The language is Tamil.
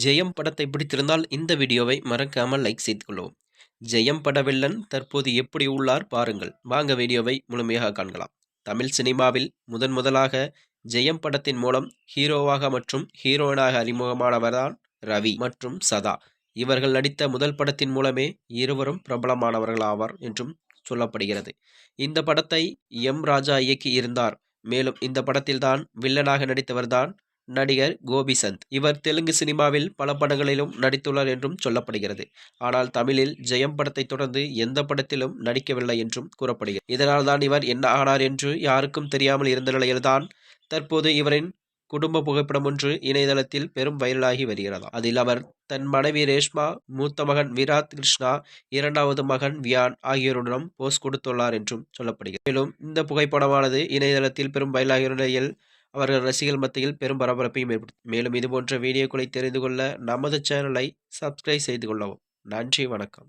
ஜெயம் படத்தை பிடித்திருந்தால் இந்த வீடியோவை மறக்காமல் லைக் செய்து கொள்ளவும். ஜெயம் பட வில்லன் தற்போது எப்படி உள்ளார் பாருங்கள். வாங்க வீடியோவை முழுமையாக காண்கலாம். தமிழ் சினிமாவில் முதன் முதலாக ஜெயம் படத்தின் மூலம் ஹீரோவாக மற்றும் ஹீரோயினாக அறிமுகமானவர்தான் ரவி மற்றும் சதா. இவர்கள் நடித்த முதல் படத்தின் மூலமே இருவரும் பிரபலமானவர்கள் ஆவார் என்றும் சொல்லப்படுகிறது. இந்த படத்தை எம் ராஜா இயக்கி இருந்தார். மேலும் இந்த படத்தில்தான் வில்லனாக நடித்தவர்தான் நடிகர் கோபிசந்த் இவர் தெலுங்கு சினிமாவில் பல படங்களிலும் நடித்துள்ளார் என்றும் சொல்லப்படுகிறது. ஆனால் தமிழில் ஜெயம் படத்தை தொடர்ந்து எந்த படத்திலும் நடிக்கவில்லை என்றும் கூறப்படுகிறது. இதனால் தான் இவர் என்ன ஆனார் என்று யாருக்கும் தெரியாமல் இருந்த நிலையில்தான் தற்போது இவரின் குடும்ப புகைப்படம் ஒன்று இணையதளத்தில் பெரும் வைரலாகி வருகிறது. அதில் அவர் தன் மனைவி ரேஷ்மா மூத்த மகன் விராத் கிருஷ்ணா இரண்டாவது மகன் வியான் ஆகியோருடனும் போஸ் கொடுத்துள்ளார் என்றும் சொல்லப்படுகிறது. மேலும் இந்த புகைப்படமானது இணையதளத்தில் பெரும் வைரலாகிய நிலையில் அவர்கள் ரசிகர்கள் மத்தியில் பெரும் பரபரப்பையும் ஏற்படுத்தும் மேலும் இதுபோன்ற வீடியோக்களை தெரிந்து கொள்ள நமது சேனலை சப்ஸ்கிரைப் செய்து கொள்ளவும். நன்றி வணக்கம்.